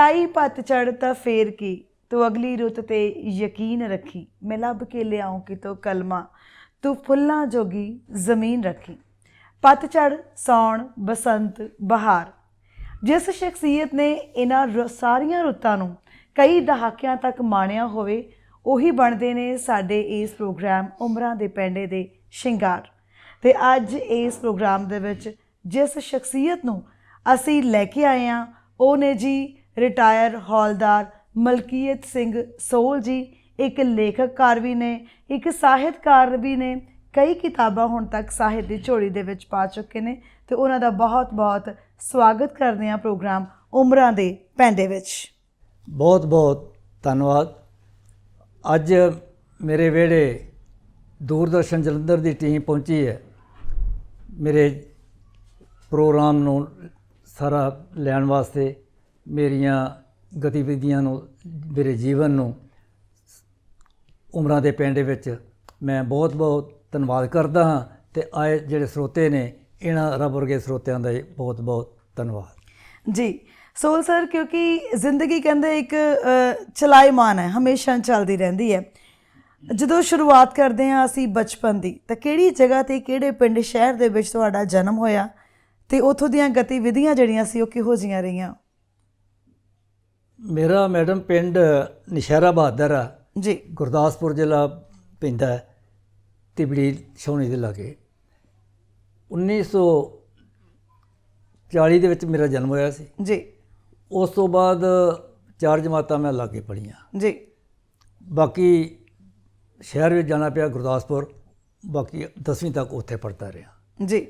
ਆਈ ਪਤਝੜ ਤਾਂ ਫੇਰ ਕੀ? ਤੂੰ ਅਗਲੀ ਰੁੱਤ ਤੇ ਯਕੀਨ ਰੱਖੀ। ਮੈਂ ਲੱਭ ਕੇ ਲਿਆਉਂ ਕਿਤੋਂ ਕਲਮਾ। ਤੂੰ ਫੁੱਲਾਂ ਜੋਗੀ ਜ਼ਮੀਨ ਰੱਖੀ। ਪਤਝੜ ਸੌਣ, ਬਸੰਤ, ਬਹਾਰ। ਜਿਸ ਸ਼ਖਸੀਅਤ ਨੇ ਇਹਨਾਂ ਰ- ਸਾਰੀਆਂ ਰੁੱਤਾਂ ਨੂੰ ਕਈ ਦਹਾਕਿਆਂ ਤੱਕ ਮਾਣਿਆ ਹੋਵੇ, ਉਹੀ ਬਣਦੇ ਨੇ ਸਾਡੇ ਇਸ ਪ੍ਰੋਗਰਾਮ ਉਮਰਾਂ ਦੇ ਪੈਂਡੇ ਦੇ ਸ਼ਿੰਗਾਰ। ਤੇ ਅੱਜ ਇਸ ਪ੍ਰੋਗਰਾਮ ਦੇ ਵਿੱਚ ਜਿਸ ਸ਼ਖਸੀਅਤ ਨੂੰ ਅਸੀਂ ਲੈ ਕੇ ਆਏ ਹਾਂ, ਉਹ ਨੇ ਜੀ ਰਿਟਾਇਰ ਹੌਲਦਾਰ ਮਲਕੀਅਤ ਸਿੰਘ ਸੋਲ ਜੀ, ਇੱਕ ਲੇਖਕਕਾਰ ਵੀ ਨੇ, ਇੱਕ ਸਾਹਿਤਕਾਰ ਵੀ ਨੇ, ਕਈ ਕਿਤਾਬਾਂ ਹੁਣ ਤੱਕ ਸਾਹਿਤ ਦੀ ਝੋਲੀ ਦੇ ਵਿੱਚ ਪਾ ਚੁੱਕੇ ਨੇ ਤੇ ਉਹਨਾਂ ਦਾ ਬਹੁਤ-ਬਹੁਤ ਸਵਾਗਤ ਕਰਦੇ ਹਾਂ ਪ੍ਰੋਗਰਾਮ ਉਮਰਾਂ ਦੇ ਪੈਂਦੇ ਵਿੱਚ। ਬਹੁਤ ਬਹੁਤ ਧੰਨਵਾਦ। ਅੱਜ ਮੇਰੇ ਵਿਹੜੇ ਦੂਰਦਰਸ਼ਨ ਜਲੰਧਰ ਦੀ ਟੀਮ ਪਹੁੰਚੀ ਹੈ। ਮੇਰੇ ਪ੍ਰੋਗਰਾਮ ਨੂੰ ਸਾਰਾ ਲੈਣ ਵਾਸਤੇ ਮੇਰੀਆਂ ਗਤੀਵਿਧੀਆਂ ਨੂੰ ਮੇਰੇ ਜੀਵਨ ਨੂੰ ਉਮਰਾਂ ਦੇ ਪਿੰਡ ਵਿੱਚ ਮੈਂ ਬਹੁਤ ਬਹੁਤ ਧੰਨਵਾਦ ਕਰਦਾ ਹਾਂ ਤੇ ਆਏ ਜਿਹੜੇ ਸਰੋਤੇ ਨੇ ਇਹਨਾਂ ਰੱਬ ਵਰਗੇ ਸਰੋਤਿਆਂ ਦਾ ਬਹੁਤ ਬਹੁਤ ਧੰਨਵਾਦ। ਜੀ ਸੋਲ ਸਰ ਕਿਉਂਕਿ ਜ਼ਿੰਦਗੀ ਕਹਿੰਦੇ ਇੱਕ ਅ, ਚਲਾਈਮਾਨ ਹੈ ਹਮੇਸ਼ਾ ਚੱਲਦੀ ਰਹਿੰਦੀ ਹੈ। ਜਦੋਂ ਸ਼ੁਰੂਆਤ ਕਰਦੇ ਹਾਂ ਅਸੀਂ ਬਚਪਨ ਦੀ ਤਾਂ ਕਿਹੜੀ ਜਗ੍ਹਾ ਤੇ ਕਿਹੜੇ ਪਿੰਡ ਸ਼ਹਿਰ ਦੇ ਵਿੱਚ ਤੁਹਾਡਾ ਜਨਮ ਹੋਇਆ ਤੇ ਉੱਥੋਂ ਦੀਆਂ ਗਤੀਵਿਧੀਆਂ ਜਿਹੜੀਆਂ ਸੀ ਉਹ ਕਿਹੋ ਜੀਆਂ ਰਹੀਆਂ? ਮੇਰਾ ਮੈਡਮ ਪਿੰਡ ਨਸ਼ਹਿਰਾ ਬਹਾਦਰ ਆ। ਜੀ। ਗੁਰਦਾਸਪੁਰ ਜ਼ਿਲ੍ਹਾ ਪੈਂਦਾ ਤਿਬੜੀ ਛਾਉਣੀ ਦੇ ਲਾਗੇ। 1940 ਦੇ ਵਿੱਚ ਮੇਰਾ ਜਨਮ ਹੋਇਆ ਸੀ। ਜੀ। ਉਸ ਤੋਂ ਬਾਅਦ ਚਾਰ ਜਮਾਤਾਂ ਮੈਂ ਲਾਗੇ ਪੜੀਆਂ ਜੀ। ਬਾਕੀ ਸ਼ਹਿਰ ਵਿੱਚ ਜਾਣਾ ਪਿਆ ਗੁਰਦਾਸਪੁਰ ਬਾਕੀ 10ਵੀਂ ਤੱਕ ਉੱਥੇ ਪੜਦਾ ਰਿਹਾ। ਜੀ।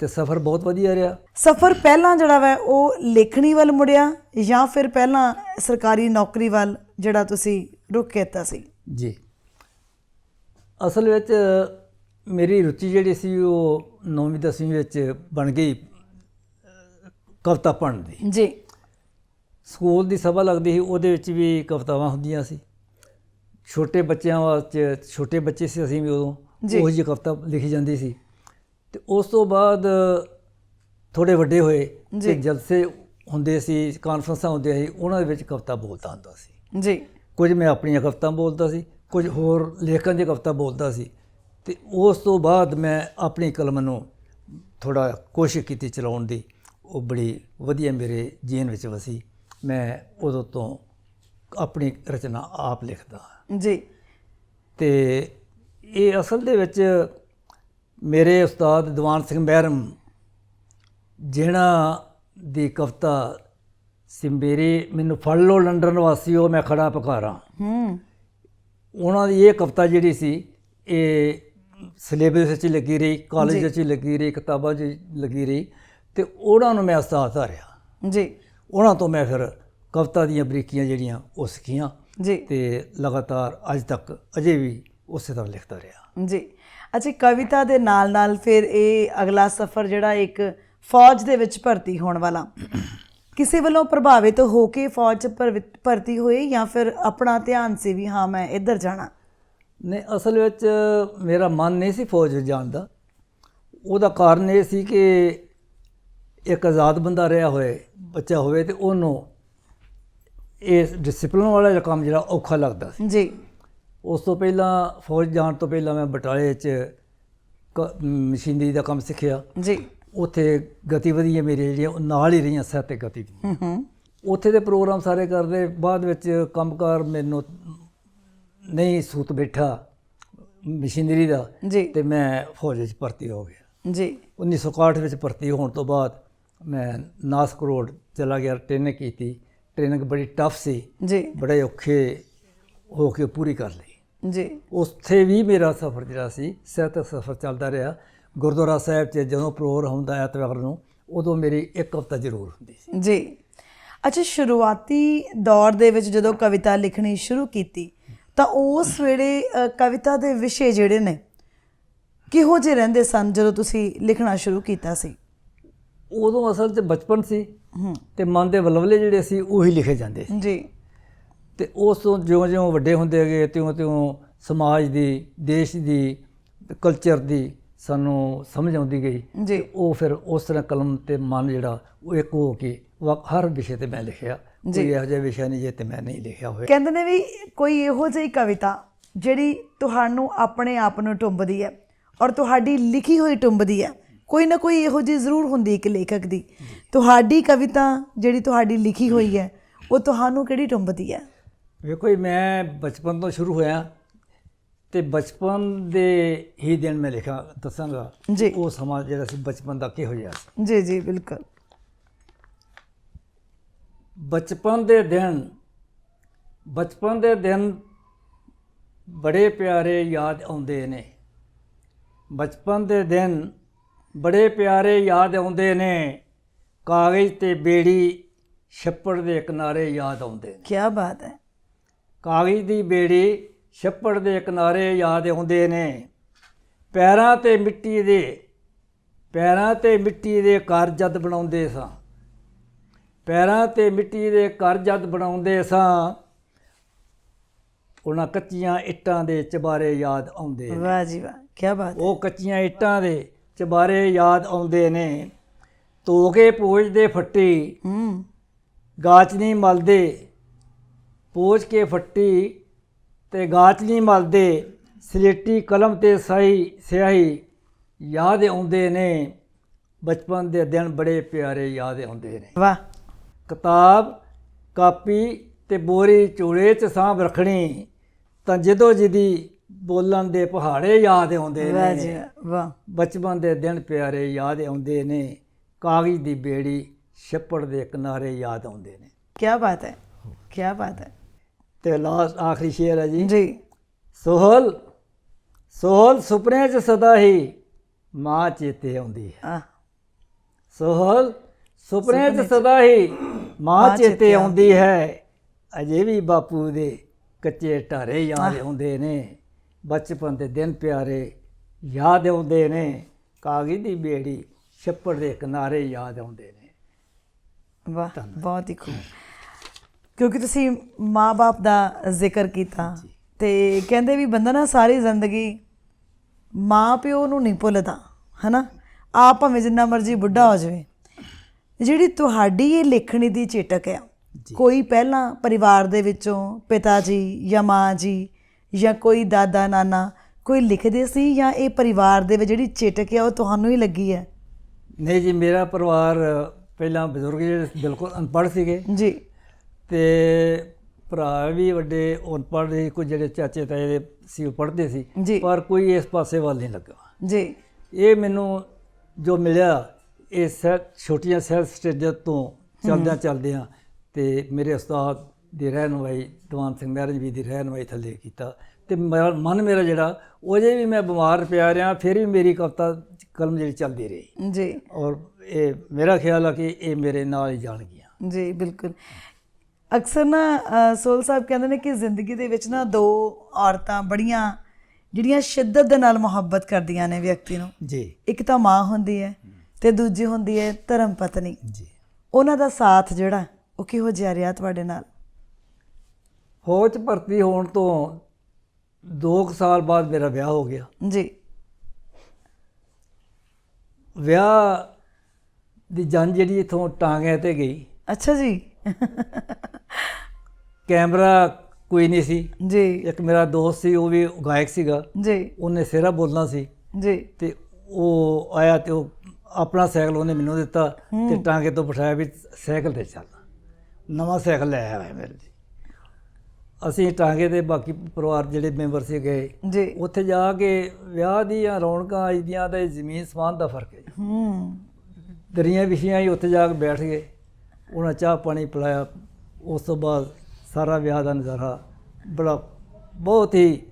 ਤੇ ਸਫ਼ਰ ਬਹੁਤ ਵਧੀਆ ਰਿਹਾ। ਸਫ਼ਰ ਪਹਿਲਾਂ ਜਿਹੜਾ ਵਾ ਉਹ ਲੇਖਣੀ ਵੱਲ ਮੁੜਿਆ ਜਾਂ ਫਿਰ ਪਹਿਲਾਂ ਸਰਕਾਰੀ ਨੌਕਰੀ ਵੱਲ ਜਿਹੜਾ ਤੁਸੀਂ ਰੁਕ ਕੀਤਾ ਸੀ? ਜੀ। ਅਸਲ ਵਿੱਚ ਮੇਰੀ ਰੁਚੀ ਜਿਹੜੀ ਸੀ ਉਹ 9ਵੀਂ 10ਵੀਂ ਵਿੱਚ ਬਣ ਗਈ ਕਵਿਤਾ ਪੜ੍ਹਨ ਦੀ। ਜੀ। ਸਕੂਲ ਦੀ ਸਭਾ ਲੱਗਦੀ ਸੀ ਉਹਦੇ ਵਿੱਚ ਵੀ ਕਵਿਤਾਵਾਂ ਹੁੰਦੀਆਂ ਸੀ। ਛੋਟੇ ਬੱਚਿਆਂ ਵਾਸਤੇ ਛੋਟੇ ਬੱਚੇ ਸੀ ਅਸੀਂ ਵੀ ਉਦੋਂ ਜੀ। ਉਹ ਜਿਹੀ ਕਵਿਤਾ ਲਿਖੀ ਜਾਂਦੀ ਸੀ। ਤੇ ਉਸ ਤੋਂ ਬਾਅਦ ਥੋੜੇ ਵੱਡੇ ਹੋਏ। ਤੇ ਜਲਸੇ ਹੁੰਦੇ ਸੀ ਕਾਨਫਰੰਸਾਂ ਹੁੰਦੀਆਂ ਸੀ ਉਹਨਾਂ ਦੇ ਵਿੱਚ ਕਵਿਤਾ ਬੋਲਦਾ ਹੁੰਦਾ ਸੀ। ਜੀ। ਕੁਝ ਮੈਂ ਆਪਣੀਆਂ ਕਵਿਤਾ ਬੋਲਦਾ ਸੀ ਕੁਝ ਹੋਰ ਲੇਖਕਾਂ ਦੀ ਕਵਿਤਾ ਬੋਲਦਾ ਸੀ ਤੇ ਉਸ ਤੋਂ ਬਾਅਦ ਮੈਂ ਆਪਣੀ ਕਲਮ ਨੂੰ ਥੋੜਾ ਕੋਸ਼ਿਸ਼ ਕੀਤੀ ਚਲਾਉਣ ਦੀ। ਉਹ ਬੜੀ ਵਧੀਆ ਮੇਰੇ ਜੀਵਨ ਵਿੱਚ ਵਸੀ। ਮੈਂ ਉਦੋਂ ਤੋਂ ਆਪਣੀ ਰਚਨਾ ਆਪ ਲਿਖਦਾ ਜੀ। ਤੇ ਇਹ ਅਸਲ ਦੇ ਵਿੱਚ ਮੇਰੇ ਉਸਤਾਦ ਦੀਵਾਨ ਸਿੰਘ ਮਹਿਰਮ ਜਿਨ੍ਹਾਂ ਦੀ ਕਵਿਤਾ ਸਿੰਬੇਰੀ ਮੈਨੂੰ ਫੜ ਲੋ ਲੰਡਨ ਵਾਸੀਓ ਮੈਂ ਖੜਾ ਪਕਾਰਾਂ ਹੂੰ। ਉਹਨਾਂ ਦੀ ਇਹ ਕਵਿਤਾ ਜਿਹੜੀ ਸੀ ਇਹ ਸਿਲੇਬਸ ਵਿੱਚ ਲੱਗੀ ਰਹੀ ਕਾਲਜ। ਵਿੱਚ ਲੱਗੀ ਰਹੀ ਕਿਤਾਬਾਂ 'ਚ ਲੱਗੀ ਰਹੀ ਤੇ ਉਹਨਾਂ ਨੂੰ ਮੈਂ ਉਸਤਾਦ ਧਾਰਿਆ। ਜੀ। ਉਹਨਾਂ ਤੋਂ ਮੈਂ ਫਿਰ ਕਵਿਤਾ ਦੀਆਂ ਬਰੀਕੀਆਂ ਜਿਹੜੀਆਂ ਉਹ ਸਿੱਖੀਆਂ ਜੀ। ਤੇ ਲਗਾਤਾਰ ਅੱਜ ਤੱਕ ਅਜੇ ਵੀ ਉਸੇ ਤਰ੍ਹਾਂ ਲਿਖਦਾ ਰਿਹਾ। ਜੀ। ਅੱਛਾ ਕਵਿਤਾ ਦੇ ਨਾਲ ਨਾਲ ਫਿਰ ਇਹ ਅਗਲਾ ਸਫ਼ਰ ਜਿਹੜਾ ਇੱਕ ਫੌਜ ਦੇ ਵਿੱਚ ਭਰਤੀ ਹੋਣ ਵਾਲਾ। ਕਿਸੇ ਵੱਲੋਂ ਪ੍ਰਭਾਵਿਤ ਹੋ ਕੇ ਫੌਜ ਭਰਤੀ ਹੋਏ ਜਾਂ ਫਿਰ ਆਪਣਾ ਧਿਆਨ ਸੀ ਵੀ ਹਾਂ ਮੈਂ ਇੱਧਰ ਜਾਣਾ? ਨਹੀਂ ਅਸਲ ਵਿੱਚ ਮੇਰਾ ਮਨ ਨਹੀਂ ਸੀ ਫੌਜ ਵਿੱਚ ਜਾਣ ਦਾ। ਉਹਦਾ ਕਾਰਨ ਇਹ ਸੀ ਕਿ ਇੱਕ ਆਜ਼ਾਦ ਬੰਦਾ ਰਿਹਾ ਹੋਏ ਬੱਚਾ ਹੋਵੇ ਤੇ ਉਹਨੂੰ ਇਹ ਡਿਸਪਲਿਨ ਵਾਲਾ ਕੰਮ ਜਿਹੜਾ ਔਖਾ ਲੱਗਦਾ ਸੀ। ਜੀ। ਉਸ ਤੋਂ ਪਹਿਲਾਂ ਫੌਜ ਜਾਣ ਤੋਂ ਪਹਿਲਾਂ ਮੈਂ ਬਟਾਲੇ 'ਚ ਮਸ਼ੀਨਰੀ ਦਾ ਕੰਮ ਸਿੱਖਿਆ। ਜੀ। ਉੱਥੇ ਗਤੀਵਿਧੀਆਂ ਮੇਰੀਆਂ ਜਿਹੜੀਆਂ ਉਹ ਨਾਲ ਹੀ ਰਹੀਆਂ ਸਾਹਿਤਕ ਗਤੀਵਿਧੀਆਂ ਹੂੰ ਹੂੰ। ਉੱਥੇ ਦੇ ਪ੍ਰੋਗਰਾਮ ਸਾਰੇ ਕਰਦੇ ਬਾਅਦ ਵਿੱਚ ਕੰਮਕਾਰ ਮੈਨੂੰ ਨਹੀਂ ਸੂਤ ਬੈਠਾ ਮਸ਼ੀਨਰੀ ਦਾ ਜੀ। ਤੇ ਮੈਂ ਫੌਜ ਵਿੱਚ ਭਰਤੀ ਹੋ ਗਿਆ। ਜੀ। 1961 ਵਿੱਚ ਭਰਤੀ ਹੋਣ ਤੋਂ ਬਾਅਦ ਮੈਂ ਨਾਸਕ ਰੋਡ ਚਲਾ ਗਿਆ ਟ੍ਰੇਨਿੰਗ ਕੀਤੀ। ਟ੍ਰੇਨਿੰਗ ਬੜੀ ਟਫ ਸੀ। ਜੀ। ਬੜੇ ਔਖੇ ਹੋ ਕੇ ਪੂਰੀ ਕਰ ਲਈ। ਜੀ। ਉੱਥੇ ਵੀ ਮੇਰਾ ਸਫ਼ਰ ਜਿਹੜਾ ਸੀ ਸਾਹਿਤਕ ਸਫ਼ਰ ਚੱਲਦਾ ਰਿਹਾ। ਗੁਰਦੁਆਰਾ ਸਾਹਿਬ 'ਚ ਜਦੋਂ ਪ੍ਰੋਗਰਾਮ ਹੁੰਦਾ ਐਤਵਾਰ ਨੂੰ ਉਦੋਂ ਮੇਰੀ ਇੱਕ ਹਫ਼ਤਾ ਜ਼ਰੂਰ ਹੁੰਦੀ ਸੀ। ਜੀ। ਅੱਛਾ ਸ਼ੁਰੂਆਤੀ ਦੌਰ ਦੇ ਵਿੱਚ ਜਦੋਂ ਕਵਿਤਾ ਲਿਖਣੀ ਸ਼ੁਰੂ ਕੀਤੀ ਤਾਂ ਉਸ ਵੇਲੇ ਕਵਿਤਾ ਦੇ ਵਿਸ਼ੇ ਜਿਹੜੇ ਨੇ ਕਿਹੋ ਜਿਹੇ ਰਹਿੰਦੇ ਸਨ ਜਦੋਂ ਤੁਸੀਂ ਲਿਖਣਾ ਸ਼ੁਰੂ ਕੀਤਾ ਸੀ? ਉਦੋਂ ਅਸਲ 'ਚ ਬਚਪਨ ਸੀ ਤੇ ਮਨ ਦੇ ਵਲਵਲੇ ਜਿਹੜੇ ਸੀ ਉਹੀ ਲਿਖੇ ਜਾਂਦੇ ਸੀ। ਜੀ। ਤੇ ਉਸ ਤੋਂ ਜਿਉਂ-ਜਿਉਂ ਵੱਡੇ ਹੁੰਦੇ ਗਏ ਤਿਉਂ-ਤਿਉਂ ਸਮਾਜ ਦੀ ਦੇਸ਼ ਦੀ ਕਲਚਰ ਦੀ ਸਾਨੂੰ ਸਮਝ ਆਉਂਦੀ ਗਈ। ਜੀ। ਉਹ ਫਿਰ ਉਸ ਤਰ੍ਹਾਂ ਕਲਮ ਤੇ ਮਨ ਜਿਹੜਾ ਉਹ ਇੱਕ ਹੋ ਕੇ ਹਰ ਵਿਸ਼ੇ ਤੇ ਮੈਂ ਲਿਖਿਆ। ਕੋਈ ਇਹੋ ਜਿਹਾ ਵਿਸ਼ਾ ਨਹੀਂ ਜੇ ਤੇ ਮੈਂ ਨਹੀਂ ਲਿਖਿਆ ਹੋਇਆ। ਕਹਿੰਦੇ ਨੇ ਵੀ ਕੋਈ ਇਹੋ ਜਿਹੀ ਕਵਿਤਾ ਜਿਹੜੀ ਤੁਹਾਨੂੰ ਆਪਣੇ ਆਪ ਨੂੰ ਟੁੰਬਦੀ ਹੈ ਔਰ ਤੁਹਾਡੀ ਲਿਖੀ ਹੋਈ ਟੁੰਬਦੀ ਹੈ ਕੋਈ ਨਾ ਕੋਈ ਇਹੋ ਜਿਹੀ ਜ਼ਰੂਰ ਹੁੰਦੀ ਇੱਕ ਲੇਖਕ ਦੀ। ਤੁਹਾਡੀ ਕਵਿਤਾ ਜਿਹੜੀ ਤੁਹਾਡੀ ਲਿਖੀ ਹੋਈ ਹੈ ਉਹ ਤੁਹਾਨੂੰ ਕਿਹੜੀ ਟੁੰਬਦੀ ਹੈ? ਵੇਖੋ ਜੀ, ਮੈਂ ਬਚਪਨ ਤੋਂ ਸ਼ੁਰੂ ਹੋਇਆ ਤੇ ਬਚਪਨ ਦੇ ਹੀ ਦਿਨ ਮੈਂ ਲਿਖਾਂ ਦੱਸਾਂਗਾ ਜੀ। ਉਹ ਸਮਾਂ ਜਿਹੜਾ ਸੀ ਬਚਪਨ ਦਾ ਕਿਹੋ ਜਿਹਾ ਸੀ। ਜੀ ਜੀ ਬਿਲਕੁਲ। ਬਚਪਨ ਦੇ ਦਿਨ ਬਚਪਨ ਦੇ ਦਿਨ ਬੜੇ ਪਿਆਰੇ ਯਾਦ ਆਉਂਦੇ ਨੇ। ਬਚਪਨ ਦੇ ਦਿਨ ਬੜੇ ਪਿਆਰੇ ਯਾਦ ਆਉਂਦੇ ਨੇ। ਕਾਗਜ਼ ਤੇ ਬੇੜੀ ਛੱਪੜ ਦੇ ਕਿਨਾਰੇ ਯਾਦ ਆਉਂਦੇ ਨੇ। ਕੀ ਬਾਤ ਹੈ। ਕਾਗਜ਼ ਦੀ ਬੇੜੀ ਛੱਪੜ ਦੇ ਕਿਨਾਰੇ ਯਾਦ ਆਉਂਦੇ ਨੇ। ਪੈਰਾਂ ਤੇ ਮਿੱਟੀ ਦੇ ਪੈਰਾਂ ਤੇ ਮਿੱਟੀ ਦੇ ਘਰ ਜਦ ਬਣਾਉਂਦੇ ਸਾਂ। ਪੈਰਾਂ ਤੇ ਮਿੱਟੀ ਦੇ ਘਰ ਜਦ ਬਣਾਉਂਦੇ ਸਾਂ ਉਹਨਾਂ ਕੱਚੀਆਂ ਇੱਟਾਂ ਦੇ ਚਬਾਰੇ ਯਾਦ ਆਉਂਦੇ ਵਾਹ ਜੀ ਵਾਹ ਕੀ ਬਾਤ ਉਹ ਕੱਚੀਆਂ ਇੱਟਾਂ ਦੇ ਚਬਾਰੇ ਯਾਦ ਆਉਂਦੇ ਨੇ। ਧੋ ਕੇ ਪੋਜਦੇ ਫੱਟੀ ਹੂੰ। ਗਾਚ ਨਹੀਂ ਮਲਦੇ। ਪੋਚ ਕੇ ਫੱਟੀ ਤੇ ਗਾਚ ਨਹੀਂ ਮਲਦੇ ਸਲੇਟੀ ਕਲਮ ਤੇ ਸਹੀ ਸਿਆਹੀ ਯਾਦ ਆਉਂਦੇ ਨੇ। ਬਚਪਨ ਦੇ ਦਿਨ ਬੜੇ ਪਿਆਰੇ ਯਾਦ ਆਉਂਦੇ ਨੇ। ਵਾਹ। ਕਿਤਾਬ ਕਾਪੀ ਤੇ ਬੋਰੀ ਚੂੜੇ 'ਚ ਸਾਂਭ ਰੱਖਣੀ ਤਾਂ ਜਦੋਂ ਜਿਦੀ ਬੋਲਣ ਦੇ ਪਹਾੜੇ ਯਾਦ ਆਉਂਦੇ ਨੇ। ਵਾਹ, ਵਾਹ। ਬਚਪਨ ਦੇ ਦਿਨ ਪਿਆਰੇ ਯਾਦ ਆਉਂਦੇ ਨੇ। ਕਾਗਜ਼ ਦੀ ਬੇੜੀ ਛੱਪੜ ਦੇ ਕਿਨਾਰੇ ਯਾਦ ਆਉਂਦੇ ਨੇ। ਕੀ ਬਾਤ ਹੈ ਕੀ ਬਾਤ ਹੈ। ਤੇ ਲਾਸਟ ਆਖਰੀ ਸ਼ੇਰ ਹੈ ਜੀ। ਜੀ। ਸੋਹਲ ਸੋਹਲ ਸੁਪਨੇ 'ਚ ਸਦਾ ਹੀ ਮਾਂ ਚੇਤੇ ਆਉਂਦੀ ਹੈ। ਸੋਹਲ ਸੁਪਨੇ 'ਚ ਸਦਾ ਹੀ ਮਾਂ ਚੇਤੇ ਆਉਂਦੀ ਹੈ। ਅਜੇ ਵੀ ਬਾਪੂ ਦੇ ਕੱਚੇ ਢਾਰੇ ਯਾਦ ਆਉਂਦੇ ਨੇ। ਬਚਪਨ ਦੇ ਦਿਨ ਪਿਆਰੇ ਯਾਦ ਆਉਂਦੇ ਨੇ। ਕਾਗਜ਼ ਦੀ ਬੇੜੀ ਛੱਪੜ ਦੇ ਕਿਨਾਰੇ ਯਾਦ ਆਉਂਦੇ ਨੇ। ਵਾਹ ਬਹੁਤ ਹੀ ਖੂਬ। ਕਿਉਂਕਿ ਤੁਸੀਂ ਮਾਪੇ ਦਾ ਜ਼ਿਕਰ ਕੀਤਾ ਤੇ ਕਹਿੰਦੇ ਵੀ ਬੰਦਾ ਨਾ ਸਾਰੀ ਜ਼ਿੰਦਗੀ ਮਾਂ ਪਿਓ ਨੂੰ ਨਹੀਂ ਭੁੱਲਦਾ ਹਨਾ? ਆਪ ਭਾਵੇਂ ਜਿੰਨਾ ਮਰਜ਼ੀ ਬੁੱਢਾ ਹੋ ਜਾਵੇ। ਜਿਹੜੀ ਤੁਹਾਡੀ ਇਹ ਲੇਖਣੀ ਦੀ ਚੇਟਕ ਹੈ ਕੋਈ ਪਹਿਲਾਂ ਪਰਿਵਾਰ ਦੇ ਵਿੱਚੋਂ ਪਿਤਾ ਜੀ ਜਾਂ ਮਾਂ ਜੀ ਜਾਂ ਕੋਈ ਦਾਦਾ ਨਾਨਾ ਕੋਈ ਲਿਖਦੇ ਸੀ ਜਾਂ ਇਹ ਪਰਿਵਾਰ ਦੇ ਵਿੱਚ ਜਿਹੜੀ ਚੇਟਕ ਹੈ ਉਹ ਤੁਹਾਨੂੰ ਹੀ ਲੱਗੀ ਹੈ ਨਹੀਂ ਜੀ ਮੇਰਾ ਪਰਿਵਾਰ ਪਹਿਲਾਂ ਬਜ਼ੁਰਗ ਜਿਹੜੇ ਬਿਲਕੁਲ ਅਨਪੜ੍ਹ ਸੀਗੇ। ਜੀ। ਤੇ ਭਰਾ ਵੀ ਵੱਡੇ ਅਨਪੜ੍ਹ ਸੀ ਕੁਝ ਜਿਹੜੇ ਚਾਚੇ ਤਾਏ ਦੇ ਸੀ ਉਹ ਪੜ੍ਹਦੇ ਸੀ ਪਰ ਕੋਈ ਇਸ ਪਾਸੇ ਵੱਲ ਨਹੀਂ ਲੱਗਾ। ਜੀ। ਇਹ ਮੈਨੂੰ ਜੋ ਮਿਲਿਆ ਇਹ ਸੈ ਛੋਟੀਆਂ ਸੈਲਫ ਸਟੇਜਾਂ ਤੋਂ ਚੱਲਦਿਆਂ ਚੱਲਦਿਆਂ ਤੇ ਮੇਰੇ ਉਸਤਾਦ ਦੀ ਰਹਿਨੁਮਾਈ ਦੀਵਾਨ ਸਿੰਘ ਮਹਿਰਜ ਵੀ ਦੀ ਰਹਿਨੁਮਾਈ ਥੱਲੇ ਕੀਤਾ। ਤੇ ਮਨ ਮੇਰਾ ਜਿਹੜਾ ਉਹ ਜੇ ਵੀ ਮੈਂ ਬਿਮਾਰ ਪਿਆ ਰਿਹਾ ਫਿਰ ਵੀ ਮੇਰੀ ਕਵਿਤਾ ਕਲਮ ਜਿਹੜੀ ਚੱਲਦੀ ਰਹੀ। ਜੀ। ਔਰ ਇਹ ਮੇਰਾ ਖਿਆਲ ਆ ਕਿ ਇਹ ਮੇਰੇ ਨਾਲ ਹੀ ਜਾਣ ਗਿਆ। ਜੀ ਬਿਲਕੁਲ। ਅਕਸਰ ਨਾ ਸੋਲ ਸਾਹਿਬ ਕਹਿੰਦੇ ਨੇ ਕਿ ਜ਼ਿੰਦਗੀ ਦੇ ਵਿੱਚ ਨਾ ਦੋ ਔਰਤਾਂ ਬੜੀਆਂ ਜਿਹੜੀਆਂ ਸ਼ਿੱਦਤ ਦੇ ਨਾਲ ਮੁਹੱਬਤ ਕਰਦੀਆਂ ਨੇ ਵਿਅਕਤੀ ਨੂੰ। ਜੀ। ਇੱਕ ਤਾਂ ਮਾਂ ਹੁੰਦੀ ਹੈ ਤੇ ਦੂਜੀ ਹੁੰਦੀ ਹੈ ਧਰਮ ਪਤਨੀ। ਜੀ। ਉਹਨਾਂ ਦਾ ਸਾਥ ਜਿਹੜਾ ਉਹ ਕਿਹੋ ਜਿਹਾ ਰਿਹਾ ਤੁਹਾਡੇ ਨਾਲ? ਫੌਜ ਭਰਤੀ ਹੋਣ ਤੋਂ 2 ਸਾਲ ਬਾਅਦ ਮੇਰਾ ਵਿਆਹ ਹੋ ਗਿਆ। ਜੀ। ਵਿਆਹ ਦੀ ਜੰਜ ਜਿਹੜੀ ਇਥੋਂ ਟਾਂਗਿਆਂ ਤੇ ਗਈ। ਅੱਛਾ ਜੀ। ਕੈਮਰਾ ਕੋਈ ਨਹੀਂ ਸੀ। ਜੀ। ਇੱਕ ਮੇਰਾ ਦੋਸਤ ਸੀ ਉਹ ਵੀ ਗਾਇਕ ਸੀਗਾ। ਜੀ। ਉਹਨੇ ਸਿਹਰਾ ਬੋਲਣਾ ਸੀ। ਜੀ। ਤੇ ਉਹ ਆਇਆ ਤੇ ਉਹ ਆਪਣਾ ਸਾਈਕਲ ਉਹਨੇ ਮੈਨੂੰ ਦਿੱਤਾ ਤੇ ਟਾਂਗੇ ਤੋਂ ਬਿਠਾਇਆ ਵੀ ਸਾਈਕਲ ਤੇ ਚੱਲ। ਨਵਾਂ ਸਾਈਕਲ ਲੈ ਆਇਆ ਹੈ ਮੇਰੇ ਲਈ। ਅਸੀਂ ਟਾਂਗੇ ਦੇ ਬਾਕੀ ਪਰਿਵਾਰ ਜਿਹੜੇ ਮੈਂਬਰ ਸੀ ਗਏ ਜੀ। ਉੱਥੇ ਜਾ ਕੇ ਵਿਆਹ ਦੀਆਂ ਰੌਣਕਾਂ ਆਈਆਂ ਤੇ ਜ਼ਮੀਨ ਸਮਾਨ ਦਾ ਫ਼ਰਕ ਹੈ। ਹੂੰ। ਦਰੀਆਂ ਵਿਛੀਆਂ ਹੀ ਉੱਥੇ ਜਾ ਕੇ ਬੈਠ ਗਏ। ਉਹਨਾਂ ਚਾਹ ਪਾਣੀ ਪਿਲਾਇਆ। ਉਸ ਤੋਂ ਬਾਅਦ ਸਾਰਾ ਵਿਆਹ ਦਾ ਨਜ਼ਾਰਾ ਬੜਾ ਬਹੁਤ ਹੀ